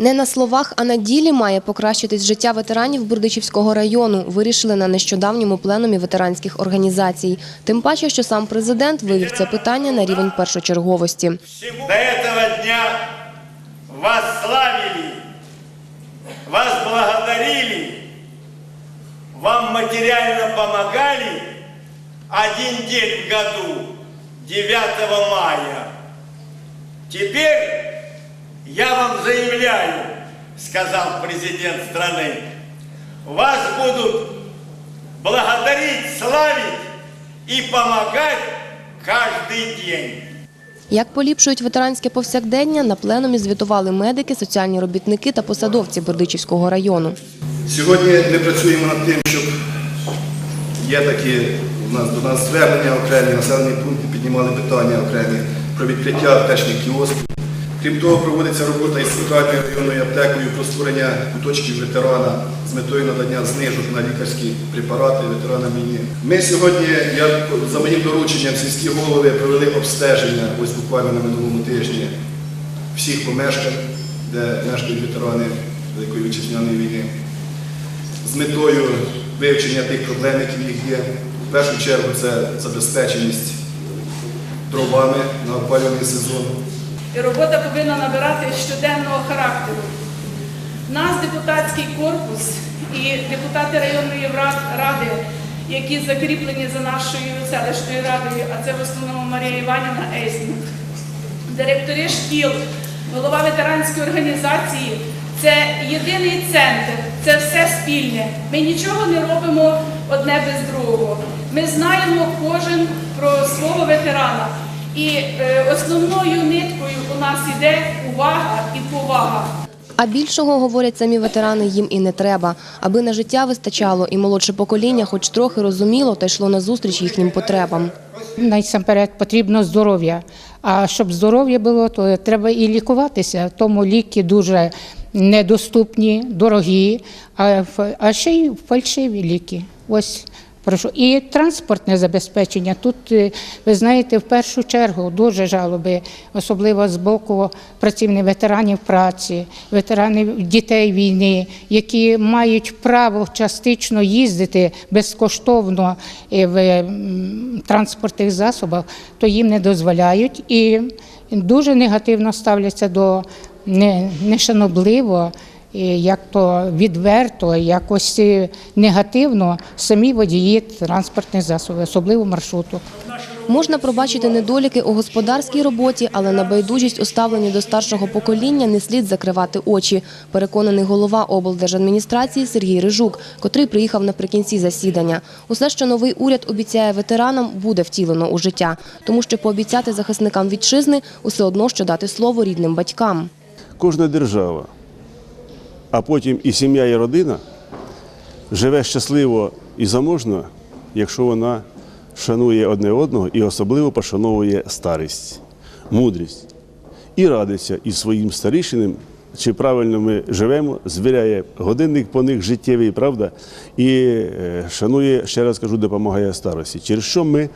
Не на словах, а на ділі має покращитись життя ветеранів Бердичівського району. Вирішили на нещодавньому пленумі ветеранських організацій. Тим паче, що сам президент вивів це питання на рівень першочерговості. До этого дня вас славили, вас благодарили, вам материально помогали один день в году, 9 мая. Теперь я вам заявляю, сказал президент страны, вас будут благодарить, славить и помогать каждый день. Як поліпшують ветеранське повсякдення, на пленумі звітували медики, соціальні робітники та посадовці Бердичівського району. Сьогодні ми працюємо над тим, щоб є такі у нас до нас звернення окремі, населені пункти піднімали питання окремі про відкриття аптечних кіосків. Крім того, проводиться робота із центральною районною аптекою про створення куточків ветерана з метою надання знижок на лікарські препарати ветеранам війни. Ми сьогодні, як за моїм дорученням, сільські голови провели обстеження ось буквально на минулому тижні всіх помешкань, де мешкають ветерани Великої вітчизняної війни з метою вивчення тих проблем, які них є. В першу чергу це забезпеченість дровами на опалювальний сезон. І робота повинна набирати щоденного характеру. Нас, депутатський корпус і депутати районної ради, які закріплені за нашою селищною радою, а це в основному Марія Іванівна Ейсмут, директори шкіл, голова ветеранської організації. Це єдиний центр, це все спільне. Ми нічого не робимо одне без другого. Ми знаємо кожен про свого ветерана. І е, основною ниткою у нас іде увага і повага. А більшого, говорять самі ветерани, їм і не треба. Аби на життя вистачало і молодше покоління хоч трохи розуміло та йшло назустріч їхнім потребам. Насамперед потрібно здоров'я. А щоб здоров'я було, то треба і лікуватися. Тому ліки дуже недоступні, дорогі, а ще й фальшиві ліки. Ось прошу. І транспортне забезпечення. Тут, е, ви знаєте, в першу чергу дуже жалоби, особливо з боку працівних ветеранів праці, ветеранів дітей війни, які мають право частично їздити безкоштовно е, в транспортних засобах, то їм не дозволяють і дуже негативно ставляться до не- нешанобливо. і Як то відверто, якось негативно самі водії транспортних засобів, особливо маршруту. Можна пробачити недоліки у господарській роботі, але на байдужість у ставленні до старшого покоління не слід закривати очі, переконаний голова облдержадміністрації Сергій Рижук, котрий приїхав наприкінці засідання. Усе, що новий уряд обіцяє ветеранам, буде втілено у життя, тому що пообіцяти захисникам вітчизни усе одно, що дати слово рідним батькам. кожна держава, а потім і сім'я, і родина живе щасливо і заможно, якщо вона шанує одне одного і особливо пошановує старість, мудрість і радиться із своїм старішинам, чи правильно ми живемо, звіряє годинник по них життєвий, правда, і е, шанує, ще раз кажу, допомагає старості. Через що ми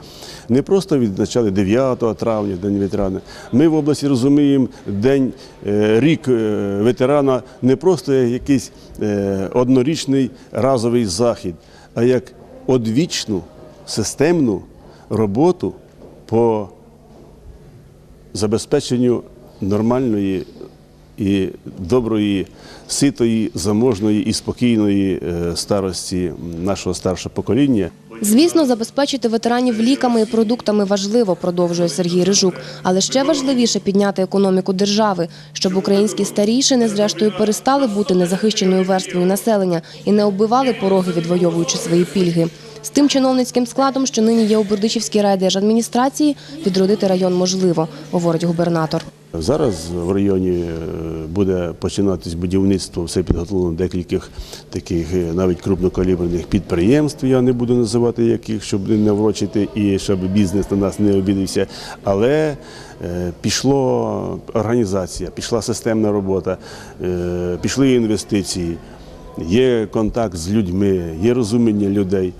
не просто відзначали 9 травня, День ветерана. Ми в області розуміємо день, е, рік е, ветерана не просто як якийсь однорічний разовий захід, а як одвічну системну роботу по забезпеченню нормальної і доброї, ситої, заможної і спокійної е, старості нашого старшого покоління. Звісно, забезпечити ветеранів ліками і продуктами важливо, продовжує Сергій Рижук. Але ще важливіше підняти економіку держави, щоб українські старішини, зрештою, перестали бути незахищеною верствою населення і не оббивали пороги, відвоюючи свої пільги. З тим чиновницьким складом, що нині є у Бердичівській райдержадміністрації, відродити район можливо, говорить губернатор. Зараз в районі е, буде починатись будівництво, все підготовлено декількох таких е, навіть крупнокаліберних підприємств. Я не буду називати яких, щоб не врочити і щоб бізнес на нас не обідався. Але е, пішло організація, пішла системна робота, пішли інвестиції, є контакт з людьми, є розуміння людей.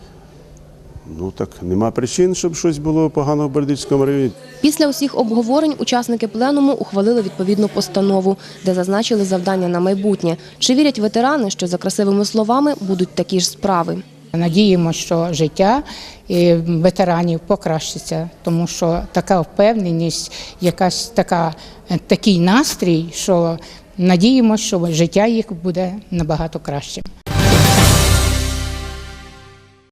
Ну так нема причин, щоб щось було погано в Бердичському районі. Після усіх обговорень учасники пленуму ухвалили відповідну постанову, де зазначили завдання на майбутнє. Чи вірять ветерани, що за красивими словами будуть такі ж справи? Надіємося, що життя е, ветеранів покращиться, тому що така впевненість, якась така, е, такий настрій, що надіємося, що життя їх буде набагато кращим.